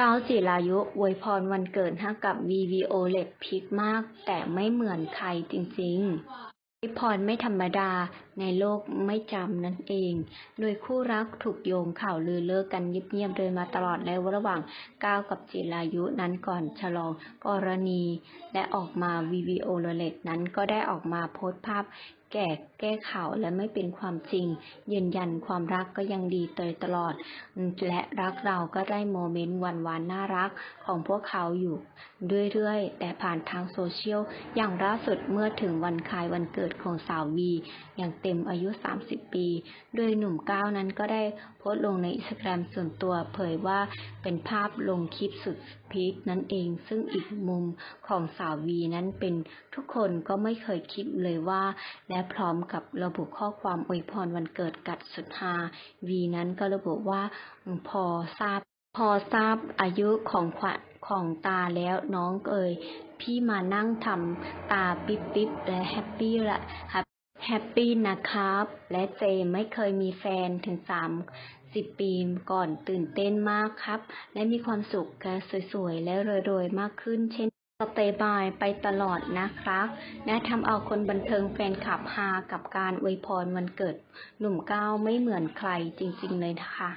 ก้าวจิรายุอวยพรวันเกิดให้กับ VVO เล็กพิกมาก แต่ไม่เหมือนใครจริงๆอวยพรไม่ธรรมดาในโลกไม่จำนั่นเอง โดยคู่รักถูกโยงข่าวลือเลิกกันเงียบๆโดยมาตลอดและระหว่างก้าวกับจิรายุนั้นก่อนฉลองกรณี และออกมา VVO เล็กนั้นก็ได้ออกมาโพสต์ภาพ แก่แก้ข่าวและไม่เป็นความจริง ยืนยันความรักก็ยังดีโดยตลอด และรักเราก็ได้โมเมนต์หวานๆน่ารักของพวกเขาอยู่เรื่อยๆ แต่ผ่านทางโซเชียล อย่างล่าสุดเมื่อถึงวันคล้ายวันเกิดของสาววีอย่างเต็มอายุ 30 ปี โดยหนุ่มก้าวนั้นก็ได้โพสต์ลงในอินสตาแกรมส่วนตัวเผยว่าเป็นภาพลงคลิปสุดพีคนั่นเอง ซึ่งอีกมุมของสาววีนั้นเป็นทุกคนก็ไม่เคยคิดเลยว่า และพร้อมกับระบุข้อความอวยพรวันเกิดกัดสุดฮาวีนั้นก็ระบุว่าพอทราบ พอทราบอายุของขวัญของตาแล้วน้องเอ่ยพี่มานั่งทำตาปิ๊บปิ๊บและแฮปปี้ละครับแฮปปี้นะครับ และเจไม่เคยมีแฟนถึงสามสิบปีก่อนตื่นเต้นมากครับ และมีความสุขสวยๆ และรวยๆ มากขึ้นเช่น สเตย์บายไปตลอดนะครับนะทำเอาคนบันเทิงแฟนคลับฮากับการอวยพรวันเกิดหนุ่มก้าวไม่เหมือนใครจริงๆเลยนะคะ